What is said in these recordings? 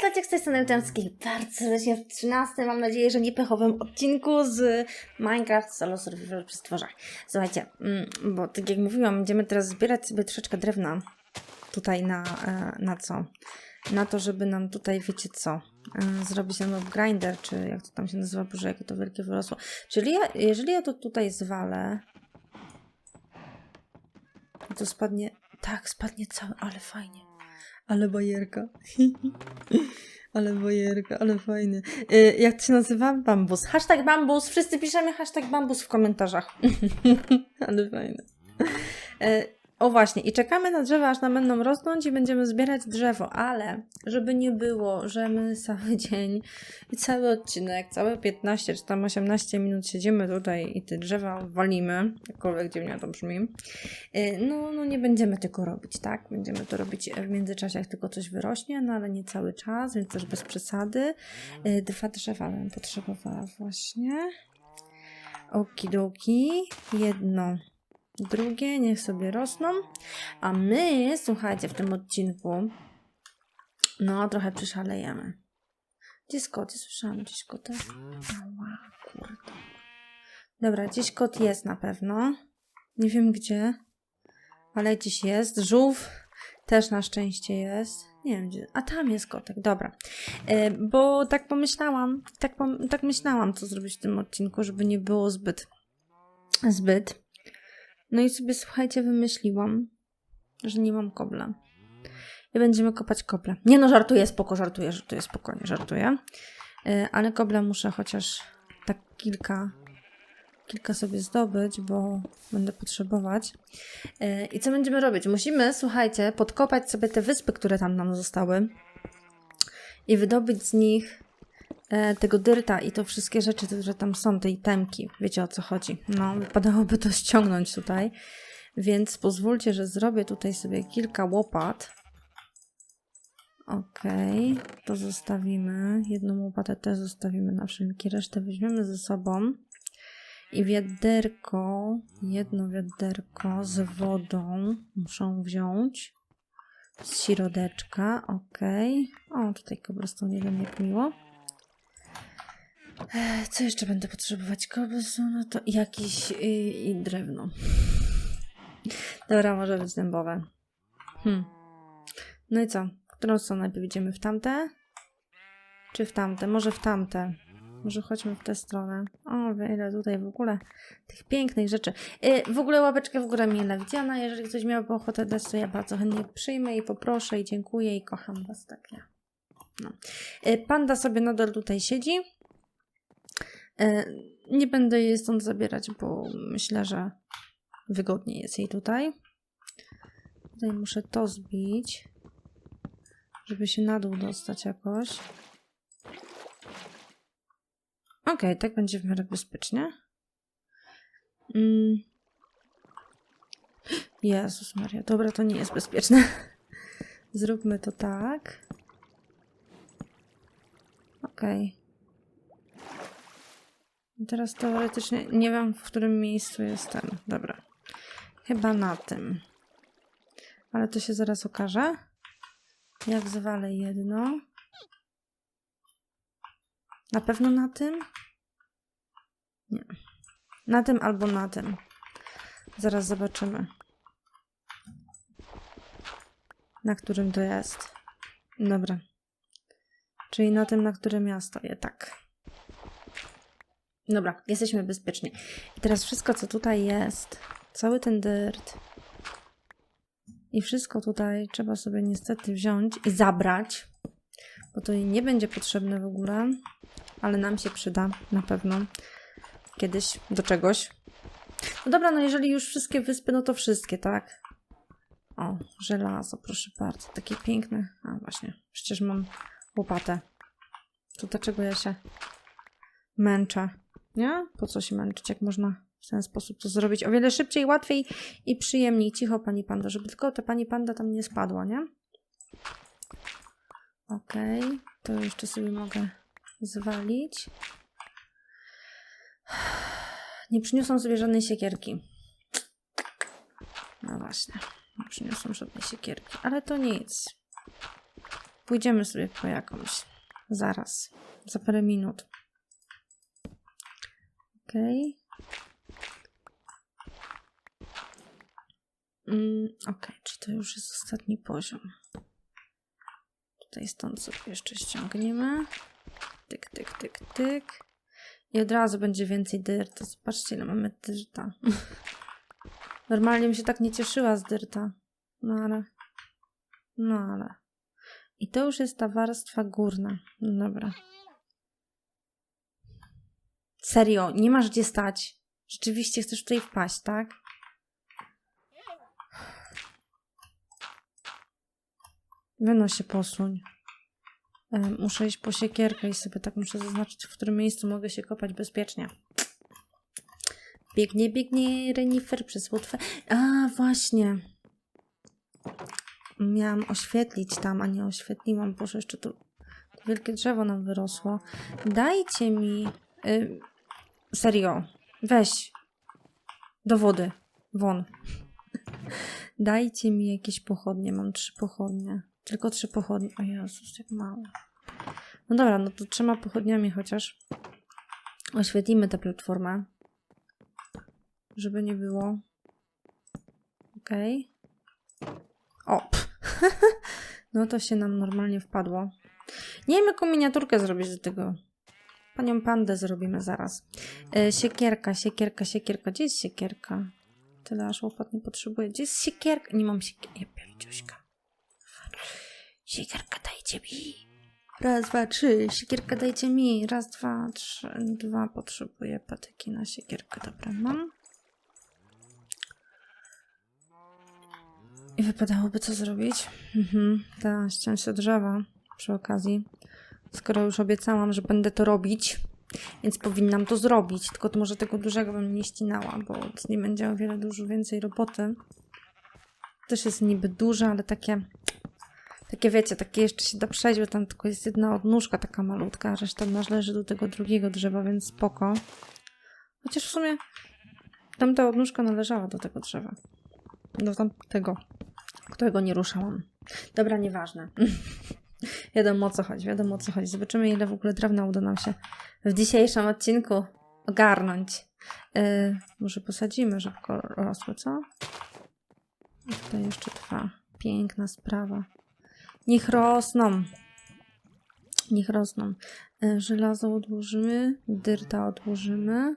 Slaciek z tej strony Temskiej. Bardzo serdecznie w 13, mam nadzieję, że niepechowym odcinku z Minecraft Solo Survival przy stworzach. Słuchajcie, mm, bo tak jak mówiłam, będziemy teraz zbierać sobie troszeczkę drewna tutaj na, e, na co? Na to, żeby nam tutaj, wiecie co, e, zrobić nam grinder, czy jak to tam się nazywa, boże, jakie to wielkie wyrosło. Czyli ja, jeżeli ja to tutaj zwalę, to spadnie, tak, spadnie cały, ale fajnie. Ale bajerka. ale bajerka, ale fajny. Y, jak to się nazywa? Bambus. Hashtag bambus. Wszyscy piszemy hashtag bambus w komentarzach. ale fajne. Y, o właśnie, i czekamy na drzewa, aż nam będą rosnąć i będziemy zbierać drzewo, ale żeby nie było, że my cały dzień i cały odcinek, całe 15 czy tam 18 minut siedzimy tutaj i te drzewa walimy, jakkolwiek dziwnie to brzmi, y, no, no nie będziemy tego robić, tak? Będziemy to robić w międzyczasie, jak tylko coś wyrośnie, no ale nie cały czas, więc też bez przesady. Y, Dwa drzewa bym potrzebowała właśnie. Okidoki. Jedno drugie, niech sobie rosną. A my, słuchajcie, w tym odcinku, no trochę przyszalejemy. Gdzie kot? Słyszałam gdzieś kota. Ała, kurde. Dobra, gdzieś kot jest na pewno. Nie wiem gdzie, ale gdzieś jest. Żółw też na szczęście jest. Nie wiem gdzie. A tam jest kotek, dobra. E, bo tak pomyślałam, tak, pom tak myślałam, co zrobić w tym odcinku, żeby nie było zbyt, zbyt. No i sobie, słuchajcie, wymyśliłam, że nie mam kobla. I będziemy kopać koble. Nie no, żartuję, spoko, żartuję, żartuję, spokojnie, żartuję. Yy, ale kobla muszę chociaż tak kilka, kilka sobie zdobyć, bo będę potrzebować. Yy, I co będziemy robić? Musimy, słuchajcie, podkopać sobie te wyspy, które tam nam zostały i wydobyć z nich tego dyrta i to wszystkie rzeczy, które tam są, tej temki. Wiecie o co chodzi. No, wypadałoby to ściągnąć tutaj. Więc pozwólcie, że zrobię tutaj sobie kilka łopat. Okej, to zostawimy. Jedną łopatę też zostawimy na wszelki. Resztę weźmiemy ze sobą. I wiaderko, jedno wiaderko z wodą muszą wziąć. Z środeczka, okej. O, tutaj po prostu nie wiem jak miło. Co jeszcze będę potrzebować? Cobblestone, no to jakiś i, i drewno. Dobra, może być dębowe. Hmm. No i co? Którą stronę najpierw idziemy? W tamte? Czy w tamte? Może w tamte. Może chodźmy w tę stronę. O, ile tutaj w ogóle tych pięknych rzeczy. Yy, w ogóle łapeczkę w górę mile widziana. Jeżeli ktoś miałby ochotę dać, to ja bardzo chętnie przyjmę i poproszę i dziękuję i kocham was tak ja. No. Yy, panda sobie nadal tutaj siedzi. E, Nie będę jej stąd zabierać, bo myślę, że wygodniej jest jej tutaj. Tutaj muszę to zbić, żeby się na dół dostać jakoś. Okej, tak będzie w miarę bezpiecznie. Mm. Jezus Maria, dobra, to nie jest bezpieczne. Zróbmy to tak. Okej. Teraz teoretycznie nie wiem, w którym miejscu jest ten. Dobra. Chyba na tym. Ale to się zaraz okaże. Jak zwalę jedno. Na pewno na tym? Nie. Na tym albo na tym. Zaraz zobaczymy. Na którym to jest. Dobra. Czyli na tym, na którym ja stoję. Tak. Dobra, jesteśmy bezpieczni. I teraz wszystko, co tutaj jest, cały ten dirt i wszystko tutaj trzeba sobie niestety wziąć i zabrać, bo to nie będzie potrzebne w ogóle, ale nam się przyda na pewno kiedyś do czegoś. No dobra, no jeżeli już wszystkie wyspy, no to wszystkie, tak? O, żelazo, proszę bardzo, takie piękne. A właśnie, przecież mam łopatę. To dlaczego ja się męczę? Nie? Po co się męczyć, jak można w ten sposób to zrobić o wiele szybciej, łatwiej i przyjemniej. Cicho, pani panda, żeby tylko ta pani panda tam nie spadła, nie? Okej, to jeszcze sobie mogę zwalić. Nie przyniosłam sobie żadnej siekierki. No właśnie, nie przyniosłam żadnej siekierki, ale to nic. Pójdziemy sobie po jakąś. Zaraz. Za parę minut. Okej. Mm, Okej, czy to już jest ostatni poziom? Tutaj stąd sobie jeszcze ściągniemy. Tyk, tyk, tyk, tyk. I od razu będzie więcej dyrta. Zobaczcie, ile mamy dyrta. Normalnie bym się tak nie cieszyła z dyrta. No ale... No ale... I to już jest ta warstwa górna. No Dobra. Serio, nie masz gdzie stać. Rzeczywiście chcesz tutaj wpaść, tak? Wyno się posuń. Em, Muszę iść po siekierkę i sobie tak muszę zaznaczyć, w którym miejscu mogę się kopać bezpiecznie. Biegnie, biegnie renifer przez łotwę. A, właśnie. Miałam oświetlić tam, a nie oświetliłam. Boże, jeszcze tu wielkie drzewo nam wyrosło. Dajcie mi... Y, serio. Weź. Do wody. Won. Dajcie mi jakieś pochodnie. Mam trzy pochodnie. Tylko trzy pochodnie. O Jezus, jak mało. No dobra, no to trzema pochodniami chociaż. Oświetlimy tę platformę. Żeby nie było. Okej. O! pff. no to się nam normalnie wpadło. Nie wiem, jaką miniaturkę zrobić do tego. Panią pandę zrobimy zaraz. E, siekierka, siekierka, siekierka. Gdzie jest siekierka? Tyle aż łopat nie potrzebuję. Gdzie jest siekierka? Nie mam siekierki. Ja. Siekierka dajcie mi. Raz, dwa, trzy. Siekierka dajcie mi. Raz, dwa, trzy. Dwa potrzebuję patyki na siekierkę. Dobra, mam. I wypadałoby co zrobić? Mhm, ta ściąć się drzewa przy okazji. Skoro już obiecałam, że będę to robić, więc powinnam to zrobić. Tylko to może tego dużego bym nie ścinała, bo z nim będzie o wiele dużo więcej roboty. Też jest niby duże, ale takie, takie wiecie, takie jeszcze się da przejść, bo tam tylko jest jedna odnóżka taka malutka, a reszta należy do tego drugiego drzewa, więc spoko. Chociaż w sumie tamta odnóżka należała do tego drzewa. Do tamtego, którego nie ruszałam. Dobra, nieważne. wiadomo o co chodzi, wiadomo o co chodzi. Zobaczymy, ile w ogóle drewna uda nam się w dzisiejszym odcinku ogarnąć. Yy, może posadzimy, żeby rosły, co? I tutaj jeszcze trwa. Piękna sprawa. Niech rosną. Niech rosną. Yy, żelazo odłożymy, dyrta odłożymy.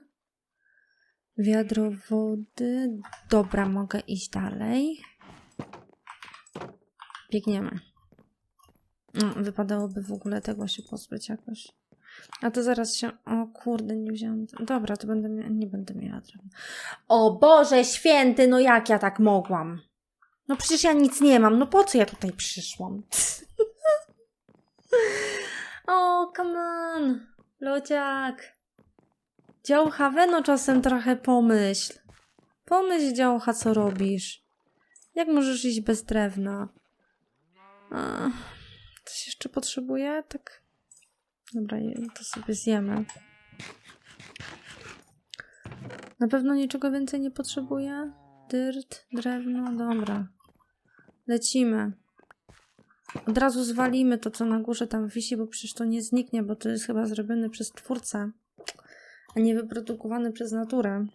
Wiadro wody. Dobra, mogę iść dalej. Biegniemy. No, wypadałoby w ogóle tego się pozbyć jakoś. A to zaraz się. O kurde, nie wziąłem. Dobra, to będę nie będę miała drewna. O Boże święty, no jak ja tak mogłam? No przecież ja nic nie mam. No po co ja tutaj przyszłam? o, come on. Lociak. Działcha, we no czasem trochę pomyśl. Pomyśl, działcha, co robisz. Jak możesz iść bez drewna? Ach, coś jeszcze potrzebuję? Tak. Dobra, to sobie zjemy. Na pewno niczego więcej nie potrzebuję? Dyrt, drewno, dobra. Lecimy. Od razu zwalimy to, co na górze tam wisi, bo przecież to nie zniknie, bo to jest chyba zrobione przez twórcę a nie wyprodukowane przez naturę.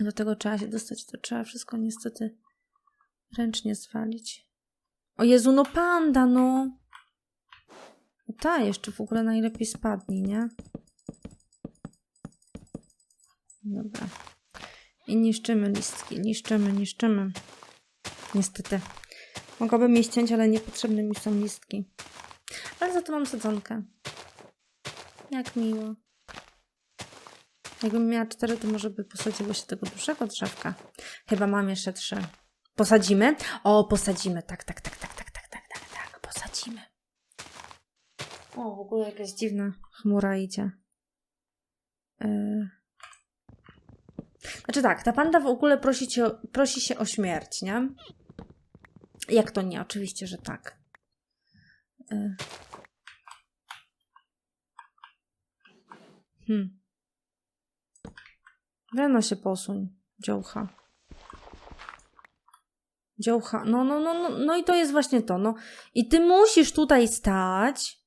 Do tego trzeba się dostać, to trzeba wszystko niestety ręcznie zwalić. O Jezu, no panda, no! No ta jeszcze w ogóle najlepiej spadnie, nie? Dobra. I niszczymy listki, niszczymy, niszczymy. Niestety. Mogłabym je ściąć, ale niepotrzebne mi są listki. Ale za to mam sadzonkę. Jak miło. Jakbym miała cztery, to może by posadziło się tego dużego drzewka. Chyba mam jeszcze trzy. Posadzimy? O, posadzimy. Tak, tak, tak, tak, tak, tak, tak, tak, tak. Posadzimy. O, w ogóle jakaś dziwna chmura idzie. Yy. Znaczy tak, ta panda w ogóle prosi, cię, prosi się o śmierć, nie? Jak to nie? Oczywiście, że tak. Yy. Hmm. Weno się posuń, dziołcha. Działcha. No, no, no, no, no i to jest właśnie to. No. I ty musisz tutaj stać.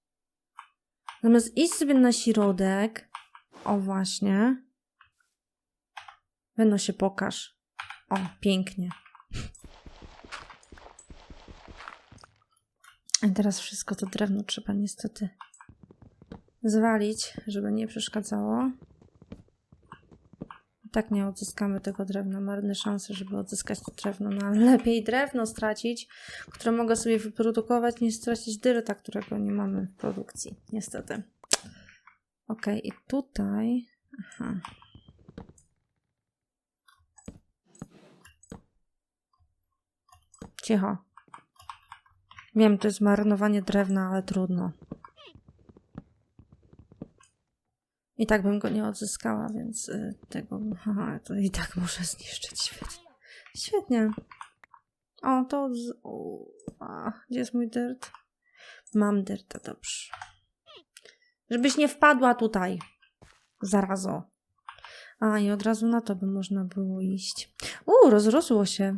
Zamiast iść sobie na środek. O, właśnie. Będą się pokaż. O, pięknie. I teraz wszystko to drewno trzeba niestety zwalić, żeby nie przeszkadzało. Tak nie odzyskamy tego drewna. Marne szanse, żeby odzyskać to drewno. No ale lepiej drewno stracić, które mogę sobie wyprodukować, niż stracić dyrta, którego nie mamy w produkcji. Niestety. Ok, i tutaj. Aha. Cicho. Wiem, to jest marnowanie drewna, ale trudno. I tak bym go nie odzyskała, więc y, tego. Aha, to i tak muszę zniszczyć. Świetnie. Świetnie. O, to. Z... A, gdzie jest mój dyrt? Mam dyrta, dobrze. Żebyś nie wpadła tutaj. Zarazo. A, i od razu na to by można było iść. U, rozrosło się.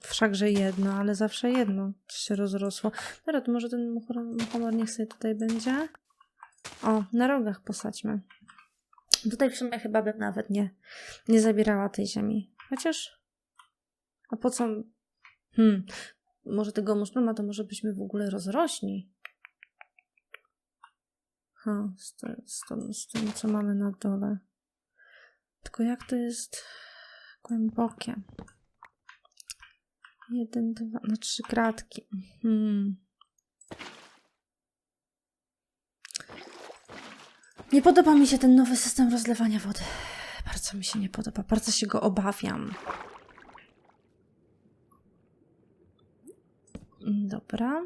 Wszakże jedno, ale zawsze jedno się rozrosło. Dobra, to może ten muchomor niech sobie tutaj będzie. O, na rogach posadźmy. Tutaj w sumie chyba bym nawet nie, nie zabierała tej ziemi. Chociaż... A po co... Hmm, może tego mushroma to może byśmy w ogóle rozrośli. Ha, z, te, z, z tym, co mamy na dole. Tylko jak to jest głębokie. Jeden, dwa, no trzy kratki. Hmm. Nie podoba mi się ten nowy system rozlewania wody. Bardzo mi się nie podoba. Bardzo się go obawiam. Dobra.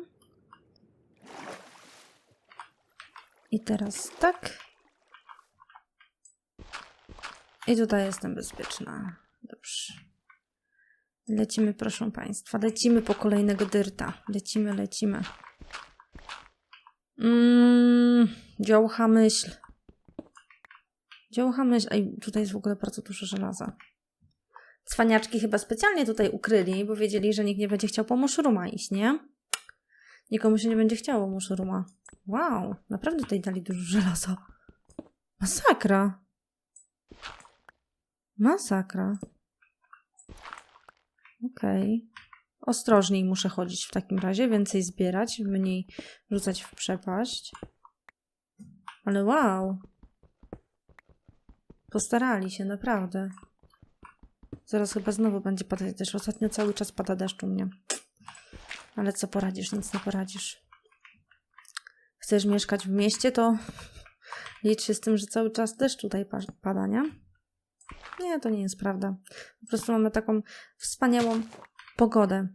I teraz tak. I tutaj jestem bezpieczna. Dobrze. Lecimy, proszę Państwa. Lecimy po kolejnego dyrta. Lecimy, lecimy. Mmm, działcha myśl. Działcha myśl. Ej, tutaj jest w ogóle bardzo dużo żelaza. Cwaniaczki chyba specjalnie tutaj ukryli, bo wiedzieli, że nikt nie będzie chciał po muszruma iść, nie? Nikomu się nie będzie chciało muszruma. Wow, naprawdę tutaj dali dużo żelaza. Masakra. Masakra. Okej. Ostrożniej muszę chodzić w takim razie, więcej zbierać, mniej rzucać w przepaść. Ale wow. Postarali się, naprawdę. Zaraz chyba znowu będzie padać deszcz. Ostatnio cały czas pada deszcz u mnie. Ale co poradzisz, nic nie poradzisz. Chcesz mieszkać w mieście, to licz się z tym, że cały czas deszcz tutaj pa- pada, nie? Nie, to nie jest prawda. Po prostu mamy taką wspaniałą pogodę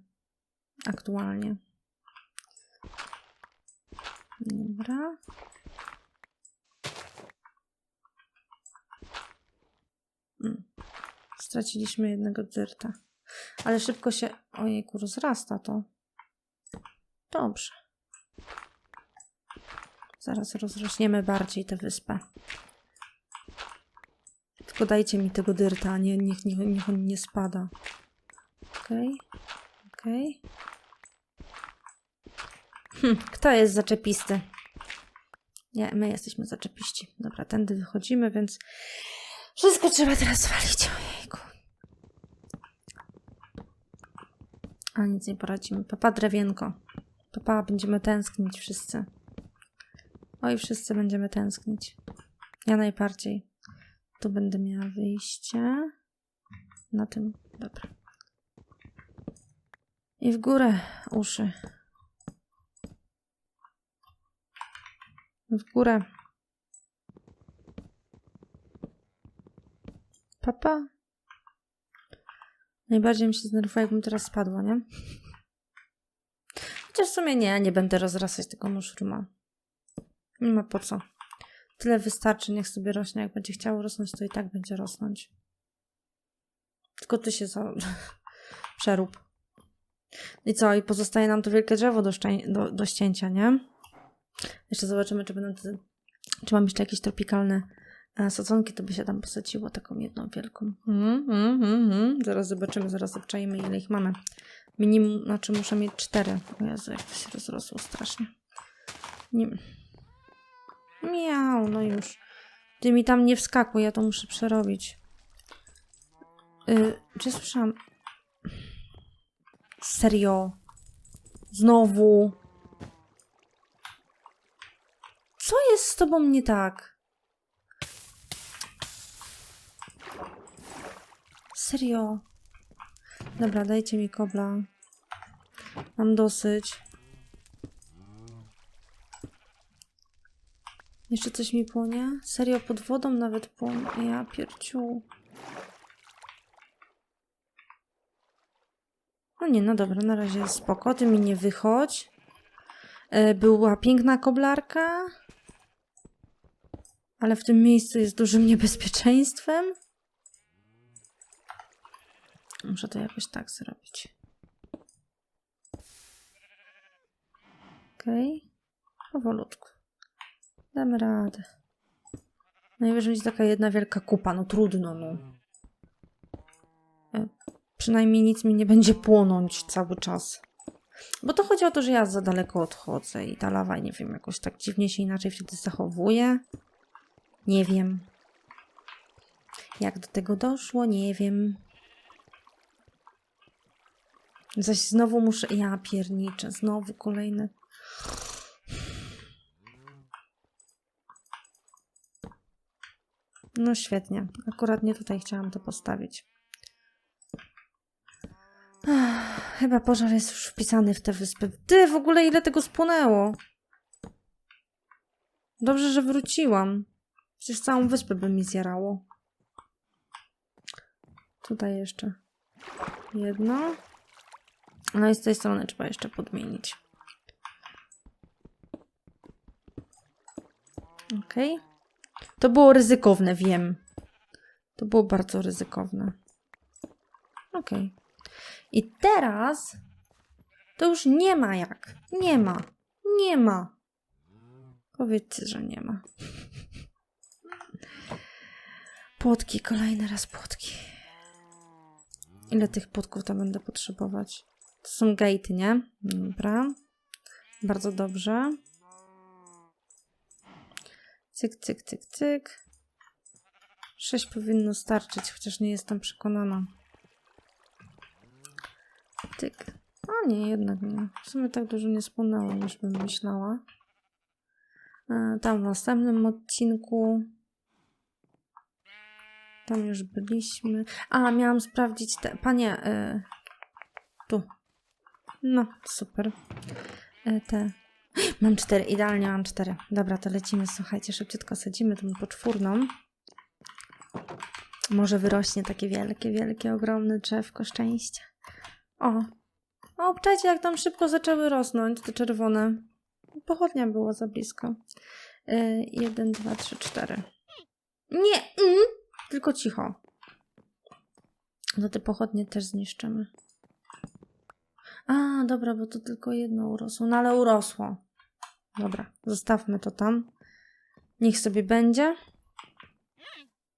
aktualnie. Dobra. Straciliśmy jednego dyrta. Ale szybko się... Ojejku, rozrasta to. Dobrze. Zaraz rozrośniemy bardziej tę wyspę. Tylko dajcie mi tego dyrta, nie, niech, niech, niech on nie spada. Okej. Okej. Hm, kto jest zaczepisty? Nie, my jesteśmy zaczepiści. Dobra, tędy wychodzimy, więc wszystko trzeba teraz zwalić. Ojejku. A nic nie poradzimy. Papa drewienko. Papa, będziemy tęsknić wszyscy. Oj, wszyscy będziemy tęsknić. Ja najbardziej. Tu będę miała wyjście. Na tym. Dobra. I w górę uszy. W górę. Papa. Najbardziej mi się zdenerwowała, jakbym teraz spadła, nie? Chociaż w sumie nie, nie będę rozrastać tego mushruma. Nie ma po co. Tyle wystarczy, niech sobie rośnie. Jak będzie chciało rosnąć, to i tak będzie rosnąć. Tylko ty się za... przerób. I co? I pozostaje nam to wielkie drzewo do, do, do ścięcia, nie? Jeszcze zobaczymy, czy będą te... Czy mam jeszcze jakieś tropikalne sadzonki, to by się tam posadziło taką jedną wielką. Mm, mm, mm. Zaraz zobaczymy, zaraz obczajmy, ile ich mamy. Minimum, znaczy muszę mieć cztery. O Jezu, jak to się rozrosło strasznie. Nie. Miał, no już. Ty mi tam nie wskakuj, ja to muszę przerobić. Y, czy słyszałam? Serio? Znowu? Co jest z tobą nie tak? Serio? Dobra, dajcie mi kobla. Mam dosyć. Jeszcze coś mi płonie? Serio, pod wodą nawet płonie. Ja pierciu. No nie, no dobra, na razie spoko. Ty mi nie wychodź. E, Była piękna koblarka. Ale w tym miejscu jest dużym niebezpieczeństwem. Muszę to jakoś tak zrobić. Okej. Powolutku. Damy radę. Najwyżej będzie taka jedna wielka kupa. No trudno, no. E, Przynajmniej nic mi nie będzie płonąć cały czas. Bo to chodzi o to, że ja za daleko odchodzę i ta lawa, nie wiem, jakoś tak dziwnie się inaczej wtedy zachowuje. Nie wiem. Jak do tego doszło, nie wiem. Zaś znowu muszę. Ja pierniczę, znowu kolejny. No świetnie. Akurat nie tutaj chciałam to postawić. Ach, chyba pożar jest już wpisany w tę wyspę. Ty, w ogóle ile tego spłonęło? Dobrze, że wróciłam. Przecież całą wyspę by mi zjarało. Tutaj jeszcze jedno. No i z tej strony trzeba jeszcze podmienić. Okej. To było ryzykowne, wiem. To było bardzo ryzykowne. Okej. I teraz to już nie ma jak. Nie ma. Nie ma. Powiedzcie, że nie ma. Płotki, kolejny raz płotki. Ile tych płotków tam będę potrzebować? To są gatey, nie? Dobra. Bardzo dobrze. Cyk, cyk, cyk, cyk. Sześć powinno starczyć, chociaż nie jestem przekonana. Tyk. O nie, jednak nie. W sumie tak dużo nie spłonęło, niż bym myślała. E, Tam w następnym odcinku. Tam już byliśmy. A, miałam sprawdzić te. Panie, tu. No, super. E, te. Mam cztery, idealnie mam cztery. Dobra, to lecimy. Słuchajcie, szybciutko sadzimy tą poczwórną. Może wyrośnie takie wielkie, wielkie, ogromne drzewko szczęścia. O, o, obczajcie, jak tam szybko zaczęły rosnąć te czerwone. Pochodnia była za blisko. E, jeden, dwa, trzy, cztery. Nie, mm, tylko cicho. To te pochodnie też zniszczymy. A, dobra, bo to tylko jedno urosło. No ale urosło. Dobra, zostawmy to tam. Niech sobie będzie.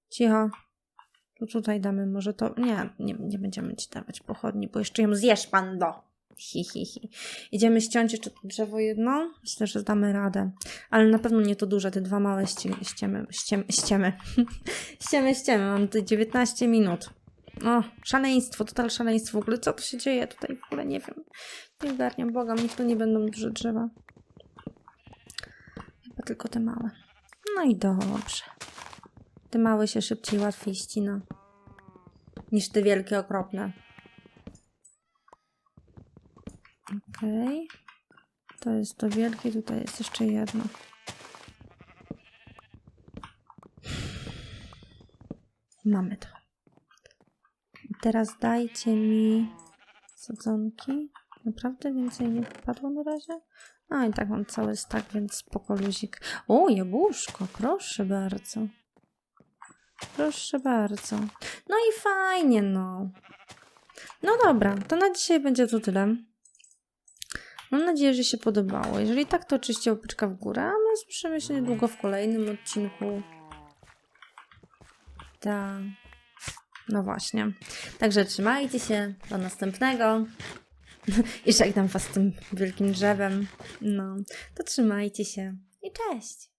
Cicho. To tutaj damy może to... Nie, nie, nie będziemy ci dawać pochodni, bo jeszcze ją zjesz, pando. Hi, hi, hi. Idziemy ściąć jeszcze drzewo jedno. Myślę, że damy radę. Ale na pewno nie to duże, te dwa małe ści ściemy. Ściemy, ściemy. ściemy, ściemy. Mam tu 19 minut. O, szaleństwo, total szaleństwo. W ogóle co tu się dzieje tutaj? W ogóle nie wiem. Nie ogarniam, błagam, niech to nie będą duże drzewa. Chyba tylko te małe. No i dobrze. Te małe się szybciej, łatwiej ścina. Niż te wielkie, okropne. Okej. To jest to wielkie, tutaj jest jeszcze jedno. Mamy to. Teraz dajcie mi sadzonki. Naprawdę więcej nie wpadło na razie? A i tak mam cały stak, więc spoko luzik. O, jabłuszko, proszę bardzo. Proszę bardzo. No i fajnie, no. No dobra, to na dzisiaj będzie to tyle. Mam nadzieję, że się podobało. Jeżeli tak, to oczywiście łapeczka w górę, a my słyszymy się niedługo w kolejnym odcinku. Tak. No właśnie. Także trzymajcie się. Do następnego. I żegnam was z tym wielkim drzewem. No, to trzymajcie się i cześć!